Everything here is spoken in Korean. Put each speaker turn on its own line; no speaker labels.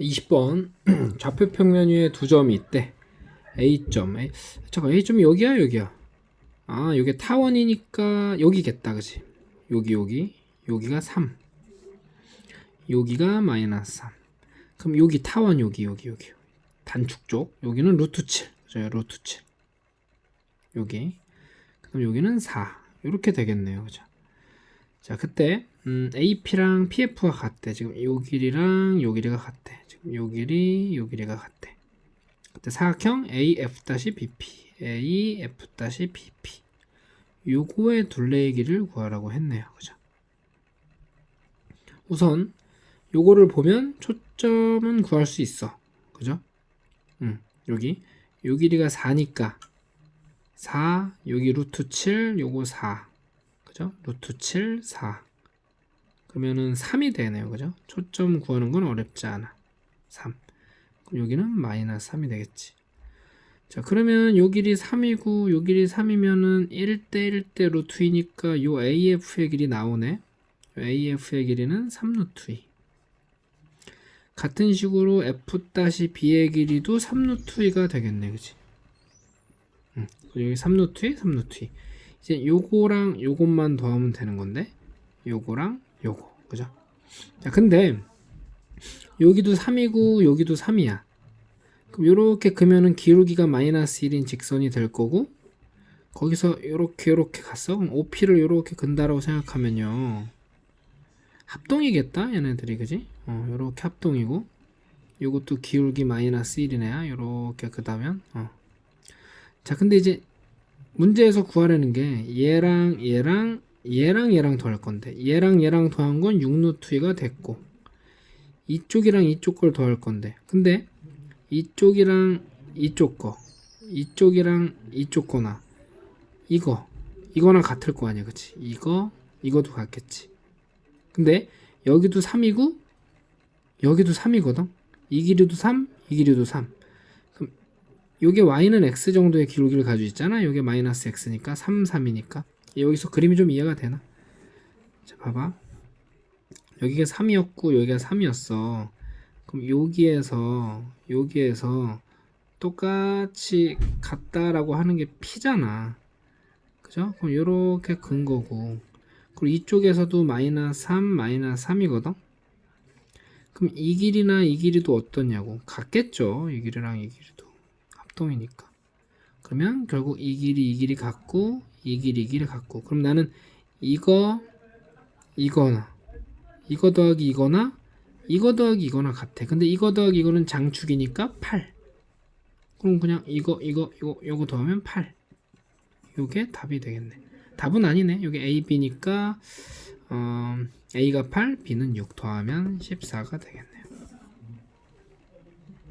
20번 좌표 평면 위에 두 점이 있대. A점. A, 잠깐 A점이 여기야 여기야. 아 여기 타원이니까 여기겠다 그지? 여기 여기 여기가 3. 여기가 마이너스 3. 그럼 여기 타원 여기 여기 여기 단축 쪽 여기는 루트 7. 그죠? 루트 7. 여기. 그럼 여기는 4. 이렇게 되겠네요. 그죠? 자, 그때 음, AP랑 PF가 같대. 지금 요 길이랑 요 길이가 같대. 지금 요 길이, 요 길이가 같대. 그때 사각형 AF-BP, AF-BP. 요거의 둘레의 길이를 구하라고 했네요. 그죠? 우선 요거를 보면 초점은 구할 수 있어. 그죠? 음, 여기 요 길이가 4니까 4, 여기 루트 7, 요거 4. 그죠? 루트 7, 4. 그러면은 3이 되네요. 그죠? 초점 구하는 건 어렵지 않아. 3. 그럼 여기는 마이너스 3이 되겠지. 자, 그러면 요 길이 3이고 요 길이 3이면은 1대 1대 루트 2니까 요 AF의 길이 나오네. 요 AF의 길이는 3 루트 2. 같은 식으로 F-B의 길이도 3 루트 2가 되겠네. 그치? 음, 여기 3 루트 2, 3 루트 2. 이제 요거랑 요것만 더하면 되는 건데 요거랑 요거 그죠? 자 근데 여기도 3이고 여기도 3이야 그럼 요렇게 그면은 기울기가 마이너스 1인 직선이 될 거고 거기서 요렇게 요렇게 갔어 그럼 OP를 요렇게 근다라고 생각하면요 합동이겠다 얘네들이 그지? 어 요렇게 합동이고 요것도 기울기 마이너스 1이네요 요렇게 그다면 어. 자 근데 이제 문제에서 구하려는 게 얘랑 얘랑 얘랑 얘랑 더할 건데. 얘랑 얘랑 더한 건 6루트가 됐고 이쪽이랑 이쪽 걸 더할 건데. 근데 이쪽이랑 이쪽 거 이쪽이랑 이쪽 거나 이거 이거랑 같을 거 아니야 그치? 이거 이것도 같겠지. 근데 여기도 3이고 여기도 3이거든? 이 길이도 3 이 길이도 3 요게 y는 x 정도의 기울기를 가지고 있잖아. 요게 마이너스 x니까 3, 3이니까 여기서 그림이 좀 이해가 되나? 자, 봐봐. 여기가 3이었고 여기가 3이었어. 그럼 여기에서 여기에서 똑같이 같다라고 하는 게 p잖아. 그죠? 그럼 요렇게 근 거고. 그리고 이쪽에서도 마이너스 3, 마이너스 3이거든. 그럼 이 길이나 이 길이도 어떠냐고. 같겠죠. 이 길이랑 이 길이도. 합동이니까. 그러면 결국 이 길이 이 길이 같고 이 길이 이 길이 같고 그럼 나는 이거 이거나 이거 더하기 이거나 이거 더하기 이거나 같아. 근데 이거 더하기 이거는 장축이니까 8. 그럼 그냥 이거 이거 이거 요거 더하면 8. 요게 답이 되겠네. 답은 아니네. 여기 A, B니까 어, A가 8, B는 6 더하면 14가 되겠네.